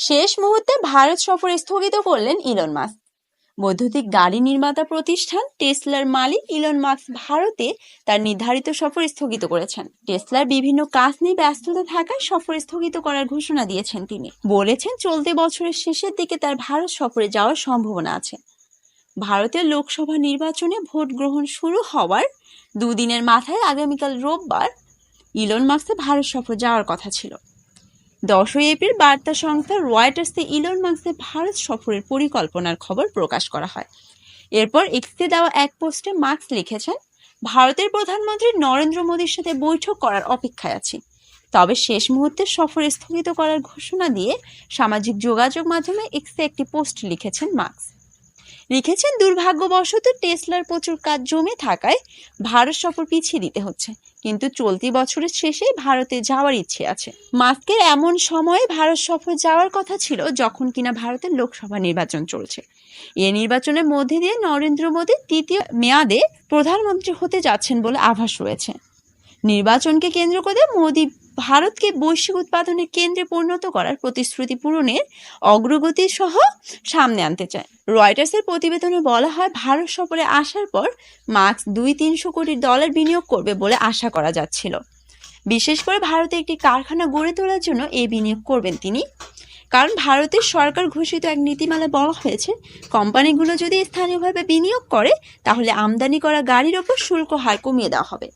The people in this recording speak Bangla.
শেষ মুহূর্তে ভারত সফর স্থগিত করলেন ইলন মাস্ক। বৈদ্যুতিক গাড়ি নির্মাতা প্রতিষ্ঠান টেসলার মালিক ইলন মাস্ক ভারতে তার নির্ধারিত সফর স্থগিত করেছেন। টেসলার বিভিন্ন কাজ নিয়ে ব্যস্ততা থাকায় সফর স্থগিত করার ঘোষণা দিয়েছেন তিনি। বলেছেন, চলতি বছরের শেষের দিকে তার ভারত সফরে যাওয়ার সম্ভাবনা আছে। ভারতের লোকসভা নির্বাচনে ভোট গ্রহণ শুরু হওয়ার দুদিনের মাথায় আগামীকাল রোববার ইলন মাস্কের ভারত সফর যাওয়ার কথা ছিল। দশই এপ্রিল বার্তা সংস্থা রয়টার্সে ইলন মাস্কের ভারত সফরের পরিকল্পনার খবর প্রকাশ করা হয়। এরপর এক্সে দেওয়া এক পোস্টে মার্কস লিখেছেন, ভারতের প্রধানমন্ত্রী নরেন্দ্র মোদীর সাথে বৈঠক করার অপেক্ষায় আছি। তবে শেষ মুহূর্তে সফর স্থগিত করার ঘোষণা দিয়ে সামাজিক যোগাযোগ মাধ্যমে এক্সে একটি পোস্ট লিখেছেন মার্কস লিখেছেন, দুর্ভাগ্যবশত টেসলার প্রচুর কাজ জমে থাকায় ভারত সফর পিছিয়ে দিতে হচ্ছে। কিন্তু চলতি বছরের শেষে ভারতে যাওয়ার ইচ্ছে আছে। মাস্কের এমন সময়ে ভারত সফর যাওয়ার কথা ছিল যখন কিনা ভারতের লোকসভা নির্বাচন চলছে। এ নির্বাচনের মধ্যে দিয়ে নরেন্দ্র মোদী তৃতীয় মেয়াদে প্রধানমন্ত্রী হতে যাচ্ছেন বলে আভাস রয়েছে। নির্বাচনকে কেন্দ্র করে মোদী ভারতকে বৈশ্বিক উৎপাদনের কেন্দ্রে পরিণত করার প্রতিশ্রুতি পূরণের অগ্রগতি সহ সামনে আনতে চায়। রয়টার্সের প্রতিবেদনে বলা হয়, ভারত সফরে আসার পর মার্কস দুই তিনশো কোটি ডলার বিনিয়োগ করবে বলে আশা করা যাচ্ছিল। বিশেষ করে ভারতে একটি কারখানা গড়ে তোলার জন্য এই বিনিয়োগ করবেন তিনি। কারণ ভারতের সরকার ঘোষিত এক নীতিমালা বলা হয়েছে, কোম্পানিগুলো যদি স্থানীয়ভাবে বিনিয়োগ করে, তাহলে আমদানি করা গাড়ির ওপর শুল্ক হার কমিয়ে দেওয়া হবে।